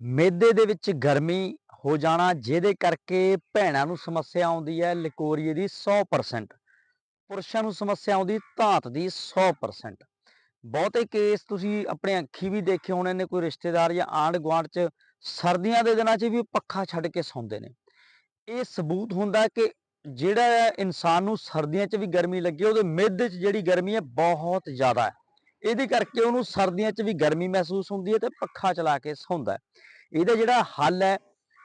ਮੇਦੇ ਦੇ ਵਿੱਚ ਗਰਮੀ ਹੋ ਜਾਣਾ, ਜਿਹਦੇ ਕਰਕੇ ਭੈਣਾਂ ਨੂੰ ਸਮੱਸਿਆ ਆਉਂਦੀ ਹੈ ਲਿਕੋਰੀਏ ਦੀ 100% ਪੁਰਸ਼ਾਂ ਨੂੰ ਸਮੱਸਿਆ ਆਉਂਦੀ ਧਾਤ ਦੀ 100% ਬਹੁਤੇ ਕੇਸ ਤੁਸੀਂ ਆਪਣੇ ਅੱਖੀ ਵੀ ਦੇਖੇ ਹੋਣੇ ਨੇ, ਕੋਈ ਰਿਸ਼ਤੇਦਾਰ ਜਾਂ ਆਂਢ ਗੁਆਂਢ 'ਚ ਸਰਦੀਆਂ ਦੇ ਦਿਨਾਂ 'ਚ ਵੀ ਪੱਖਾ ਛੱਡ ਕੇ ਸੌਂਦੇ ਨੇ। ਇਹ ਸਬੂਤ ਹੁੰਦਾ ਕਿ ਜਿਹੜਾ ਇਨਸਾਨ ਨੂੰ ਸਰਦੀਆਂ 'ਚ ਵੀ ਗਰਮੀ ਲੱਗੀ, ਉਹਦੇ ਮਿੱਧ 'ਚ ਜਿਹੜੀ ਗਰਮੀ ਹੈ ਬਹੁਤ ਜ਼ਿਆਦਾ ਹੈ। ਇਹਦੇ ਕਰਕੇ ਉਹਨੂੰ ਸਰਦੀਆਂ 'ਚ ਵੀ ਗਰਮੀ ਮਹਿਸੂਸ ਹੁੰਦੀ ਹੈ ਤੇ ਪੱਖਾ ਚਲਾ ਕੇ ਸੌਂਦਾ ਇਹਦਾ ਜਿਹੜਾ ਹੱਲ ਹੈ,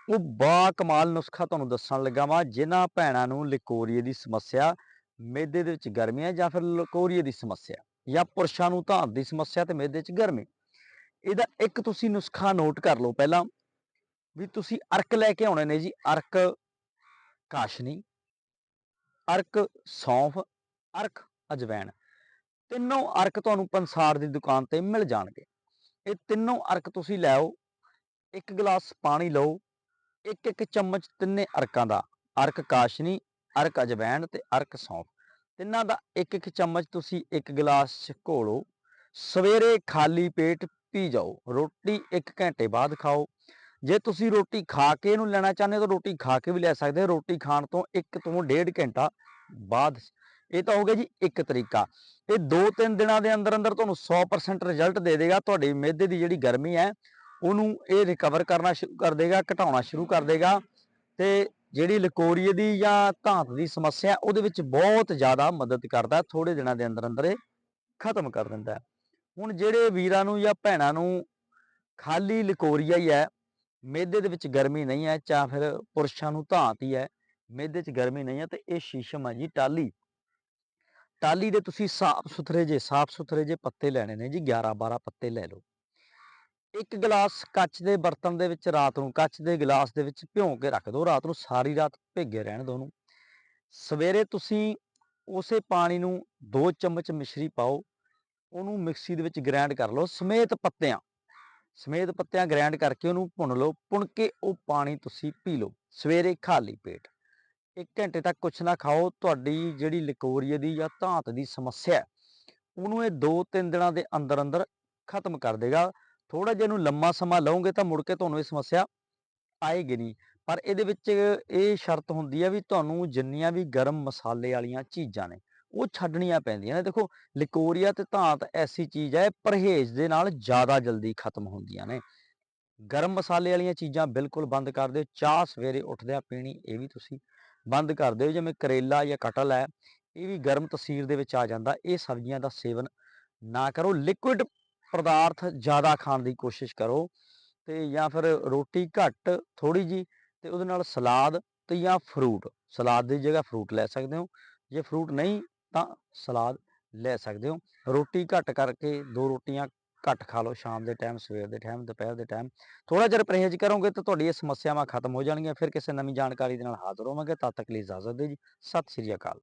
ਉਹ ਬਾ ਕਮਾਲ ਨੁਸਖਾ ਤੁਹਾਨੂੰ ਦੱਸਣ ਲੱਗਾ ਵਾਂ, ਜਿਨ੍ਹਾਂ ਭੈਣਾਂ ਨੂੰ ਲਿਕੋਰੀਏ ਦੀ ਸਮੱਸਿਆ, ਮੇਦੇ ਦੇ ਵਿੱਚ ਗਰਮੀ ਹੈ ਜਾਂ ਫਿਰ ਲਿਕੋਰੀਏ ਦੀ ਸਮੱਸਿਆ ਜਾਂ ਪੁਰਸ਼ਾਂ ਨੂੰ ਧਾਤ ਦੀ ਸਮੱਸਿਆ ਤੇ ਮੇਦੇ 'ਚ ਗਰਮੀ। ਇਹਦਾ ਇੱਕ ਤੁਸੀਂ ਨੁਸਖਾ ਨੋਟ ਕਰ ਲਓ ਪਹਿਲਾਂ ਵੀ ਤੁਸੀਂ ਅਰਕ ਲੈ ਕੇ ਆਉਣੇ ਨੇ ਜੀ, ਅਰਕ ਕਾਸ਼ਨੀ, ਅਰਕ ਸੌਂਫ, ਅਰਕ ਅਜਵੈਣ। ਤਿੰਨੋਂ ਅਰਕ ਤੁਹਾਨੂੰ ਪੰਸਾਰ ਦੀ ਦੁਕਾਨ ਤੇ ਮਿਲ ਜਾਣਗੇ। ਇਹ ਤਿੰਨੋਂ ਅਰਕ ਤੁਸੀਂ ਲੈ ਆਓ, ਇੱਕ ਗਲਾਸ ਪਾਣੀ ਲਓ, ਇੱਕ ਇੱਕ ਚਮਚ ਤਿੰਨੇ ਅਰਕਾਂ ਦਾ, ਅਰਕ ਕਾਸ਼ਨੀ, ਅਰਕ ਅਜਵੈਣ ਤੇ ਅਰਕ ਸੌਂਫ। ਤਿੰਨਾਂ ਦਾ ਇੱਕ ਇੱਕ ਚਮਚ ਤੁਸੀਂ ਇੱਕ ਗਲਾਸ ਚ ਘੋਲੋ, ਸਵੇਰੇ ਖਾਲੀ ਪੇਟ ਪੀ ਜਾਓ, ਰੋਟੀ 1 ਘੰਟੇ ਬਾਅਦ ਖਾਓ। ਜੇ ਤੁਸੀਂ ਰੋਟੀ ਖਾ ਕੇ ਇਹਨੂੰ ਲੈਣਾ ਚਾਹੁੰਦੇ ਹੋ ਤਾਂ ਰੋਟੀ ਖਾ ਕੇ ਵੀ ਲੈ ਸਕਦੇ ਹੋ, ਰੋਟੀ ਖਾਣ ਤੋਂ 1 ਤੋਂ 1.5 ਘੰਟਾ ਬਾਅਦ ਇਹ ਤਾਂ ਹੋ ਗਿਆ ਜੀ ਇੱਕ ਤਰੀਕਾ। ਇਹ 2-3 ਦਿਨਾਂ ਦੇ ਅੰਦਰ ਅੰਦਰ ਤੁਹਾਨੂੰ 100% ਰਿਜ਼ਲਟ ਦੇ ਦੇਗਾ, ਤੁਹਾਡੀ ਮਿਹਦੇ ਦੀ ਜਿਹੜੀ ਗਰਮੀ ਹੈ, ਉਹਨੂੰ ਇਹ ਰਿਕਵਰ ਕਰਨਾ ਸ਼ੁਰੂ ਕਰ ਦੇਗਾ, ਘਟਾਉਣਾ ਸ਼ੁਰੂ ਕਰ ਦੇਗਾ ਤੇ ਜਿਹੜੀ ਲਿਕੋਰੀਏ ਦੀ ਜਾਂ ਧਾਤ ਦੀ ਸਮੱਸਿਆ ਉਹਦੇ ਵਿੱਚ ਬਹੁਤ ਜ਼ਿਆਦਾ ਮਦਦ ਕਰਦਾ ਥੋੜੇ ਦਿਨਾਂ ਦੇ ਅੰਦਰ ਅੰਦਰ ਇਹ ਖਤਮ ਕਰ ਦਿੰਦਾ ਹੁਣ ਜਿਹੜੇ ਵੀਰਾਂ ਨੂੰ ਜਾਂ ਭੈਣਾਂ ਨੂੰ ਖਾਲੀ ਲਿਕੋਰੀਆ ਹੀ ਹੈ ਮਿਹਦੇ ਦੇ ਵਿੱਚ ਗਰਮੀ ਨਹੀਂ ਹੈ, ਜਾਂ ਫਿਰ ਪੁਰਸ਼ਾਂ ਨੂੰ ਧਾਤ ਹੀ ਹੈ ਮਿਹਦੇ 'ਚ ਗਰਮੀ ਨਹੀਂ ਹੈ, ਤੇ ਇਹ ਸ਼ੀਸ਼ਮ ਹੈ ਜੀ ਟਾਲੀ ਟਾਲੀ ਦੇ ਤੁਸੀਂ ਸਾਫ਼ ਸੁਥਰੇ ਜੇ, ਸਾਫ਼ ਸੁਥਰੇ ਜੇ ਪੱਤੇ ਲੈਣੇ ਨੇ ਜੀ 11 12 ਪੱਤੇ ਲੈ ਲਓ। ਇੱਕ ਗਲਾਸ ਕੱਚ ਦੇ ਬਰਤਨ ਦੇ ਵਿੱਚ ਰਾਤ ਨੂੰ, ਕੱਚ ਦੇ ਗਲਾਸ ਦੇ ਵਿੱਚ ਭਿਉਂ ਕੇ ਰੱਖ ਦਿਓ ਰਾਤ ਨੂੰ ਸਾਰੀ ਰਾਤ ਭੇਗੇ ਰਹਿਣ ਦਿਓ ਉਹਨੂੰ। ਸਵੇਰੇ ਤੁਸੀਂ ਉਸੇ ਪਾਣੀ ਨੂੰ 2 ਚਮਚ ਮਿਸ਼ਰੀ ਪਾਓ, ਉਹਨੂੰ ਮਿਕਸੀ ਦੇ ਵਿੱਚ ਗ੍ਰਾਈਂਡ ਕਰ ਲਓ, ਸਮੇਤ ਪੱਤਿਆਂ ਸਮੇਤ ਪੱਤਿਆਂ ਗ੍ਰਾਈਂਡ ਕਰਕੇ ਉਹਨੂੰ ਭੁੰਨ ਲਓ, ਭੁੰਨ ਕੇ ਉਹ ਪਾਣੀ ਤੁਸੀਂ ਪੀ ਲਓ, ਸਵੇਰੇ ਖਾਲੀ ਪੇਟ। 1 ਘੰਟੇ ਤੱਕ ਕੁਛ ਨਾ ਖਾਓ, ਤੁਹਾਡੀ ਜਿਹੜੀ ਲਿਕੋਰੀਏ ਦੀ ਜਾਂ ਧਾਤ ਦੀ ਸਮੱਸਿਆ ਉਹਨੂੰ ਇਹ 2-3 ਦਿਨਾਂ ਦੇ ਅੰਦਰ ਅੰਦਰ ਖਤਮ ਕਰ ਦੇਗਾ। ਥੋੜਾ ਜਿਹਾ ਇਹਨੂੰ ਲੰਮਾ ਸਮਾਂ ਲਓਗੇ ਤਾਂ ਮੁੜ ਕੇ ਤੁਹਾਨੂੰ ਇਹ ਸਮੱਸਿਆ ਆਏਗੀ ਨਹੀਂ। ਪਰ ਇਹਦੇ ਵਿੱਚ ਇਹ ਸ਼ਰਤ ਹੁੰਦੀ ਹੈ ਵੀ ਤੁਹਾਨੂੰ ਜਿੰਨੀਆਂ ਵੀ ਗਰਮ ਮਸਾਲੇ ਵਾਲੀਆਂ ਚੀਜ਼ਾਂ ਨੇ, ਉਹ ਛੱਡਣੀਆਂ ਪੈਂਦੀਆਂ ਨੇ। ਦੇਖੋ, ਲਿਕੋਰੀਆ ਤੇ ਧਾਤ ਐਸੀ ਚੀਜ਼ ਹੈ, ਪਰਹੇਜ਼ ਦੇ ਨਾਲ ਜ਼ਿਆਦਾ ਜਲਦੀ ਖਤਮ ਹੁੰਦੀਆਂ ਨੇ। ਗਰਮ ਮਸਾਲੇ ਵਾਲੀਆਂ ਚੀਜ਼ਾਂ ਬਿਲਕੁਲ ਬੰਦ ਕਰ ਦਿਓ, ਚਾਹ ਸਵੇਰੇ ਉੱਠਦਿਆਂ ਪੀਣੀ, ਇਹ ਵੀ ਤੁਸੀਂ ਬੰਦ ਕਰ ਦਿਓ, ਜਿਵੇਂ ਕਰੇਲਾ ਜਾਂ ਕਟਲ ਹੈ, ਇਹ ਵੀ ਗਰਮ ਤਸੀਰ ਦੇ ਵਿੱਚ ਆ ਜਾਂਦਾ, ਇਹ ਸਬਜ਼ੀਆਂ ਦਾ ਸੇਵਨ ਨਾ ਕਰੋ ਲਿਕੁਇਡ ਪਦਾਰਥ ਜ਼ਿਆਦਾ ਖਾਣ ਦੀ ਕੋਸ਼ਿਸ਼ ਕਰੋ ਤੇ ਜਾਂ ਫਿਰ ਰੋਟੀ ਘੱਟ ਥੋੜੀ ਜੀ ਤੇ ਉਹਦੇ ਨਾਲ ਸਲਾਦ ਤੇ ਜਾਂ ਫਰੂਟ ਸਲਾਦ ਦੀ ਜਗ੍ਹਾ ਫਰੂਟ ਲੈ ਸਕਦੇ ਹੋ, ਜੇ ਫਰੂਟ ਨਹੀਂ ਤਾਂ ਸਲਾਦ ਲੈ ਸਕਦੇ ਹੋ, ਰੋਟੀ ਘੱਟ ਕਰਕੇ ਦੋ ਰੋਟੀਆਂ ਘੱਟ ਖਾ ਲਓ ਸ਼ਾਮ ਦੇ ਟਾਈਮ ਸਵੇਰ ਦੇ ਟਾਈਮ ਦੁਪਹਿਰ ਦੇ ਟਾਈਮ ਥੋੜਾ ਜਿਹਾ ਪਰਹੇਜ਼ ਕਰੋਗੇ ਤਾਂ ਤੁਹਾਡੀ ਇਹ ਸਮੱਸਿਆਵਾਂ ਖਤਮ ਹੋ ਜਾਣਗੀਆਂ, ਫਿਰ ਕਿਸੇ ਨਵੀਂ ਜਾਣਕਾਰੀ ਦੇ ਨਾਲ ਹਾਜ਼ਰ ਹੋਵਾਂਗੇ। ਤਦ ਤੱਕ ਲਈ ਇਜਾਜ਼ਤ ਦਿਓ ਜੀ। ਸਤਿ ਸ਼੍ਰੀ ਅਕਾਲ।